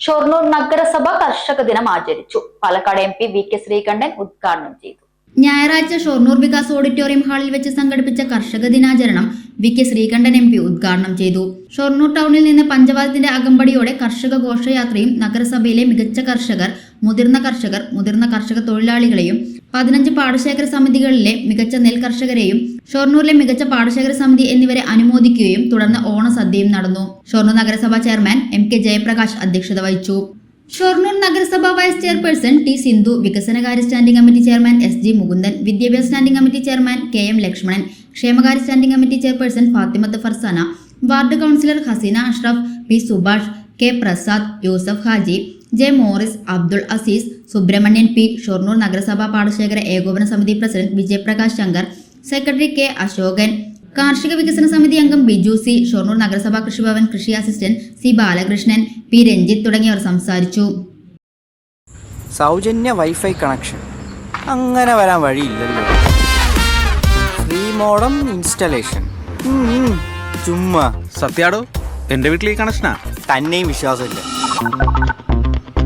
ഷൊർണൂർ നഗരസഭ കർഷക ദിനം ആചരിച്ചു. Palakkad M P V K Sreekandan ഉദ്ഘാടനം ചെയ്തു. ഞായറാഴ്ച ഷൊർണൂർ വികാസ് ഓഡിറ്റോറിയം ഹാളിൽ വെച്ച് സംഘടിപ്പിച്ച കർഷക ദിനാചരണം V K Sreekandan M P ഉദ്ഘാടനം ചെയ്തു. ഷൊർണൂർ ടൗണിൽ നിന്ന് പഞ്ചവാദത്തിന്റെ അകമ്പടിയോടെ കർഷക ഘോഷയാത്രയും നഗരസഭയിലെ മികച്ച കർഷകർ മുതിർന്ന കർഷകർ മുതിർന്ന കർഷക തൊഴിലാളികളെയും പതിനഞ്ച് പാടശേഖര സമിതികളിലെ മികച്ച നെൽ കർഷകരെയും ഷൊർണൂരിലെ മികച്ച പാടശേഖര സമിതി എന്നിവരെ അനുമോദിക്കുകയും തുടർന്ന് ഓണസദ്യയും നടന്നു. ഷൊർണൂർ നഗരസഭാ ചെയർമാൻ എം കെ ജയപ്രകാശ് അധ്യക്ഷത വഹിച്ചു. ഷൊർണൂർ നഗരസഭ വൈസ് ചെയർപേഴ്സൺ ടി സിന്ധു വികസനകാര്യ standing committee chairman S G Mukundan വിദ്യാഭ്യാസ standing committee chairman K M Lakshmanan ക്ഷേമകാര്യ standing committee chairperson Fathimath Farsana ward councillor Haseena Ashraf P Subhash K Prasad Yusuf Haji J Morris Abdul Azeez Subramanian P Shoranur നഗരസഭാ പാടശേഖര ഏകോപന സമിതി president Vijayaprakash Shankar secretary K Ashokan കാർഷിക വികസന സമിതി അംഗം Biju C Shoranur നഗരസഭാ കൃഷിഭവൻ കൃഷി assistant C Balakrishnan P Ranjith തുടങ്ങിയവർ സംസാരിച്ചു. സൗജന്യ വൈഫൈ കണക്ഷൻ. അങ്ങനെ വരാൻ വഴിയില്ലല്ലോ. ഫ്രീ മോഡം ഇൻസ്റ്റലേഷൻ ചുമ്മാ. സത്യാടോ എന്റെ വീട്ടിൽ ഈ കണക്ഷനാ? തന്നെയും വിശ്വാസമില്ല.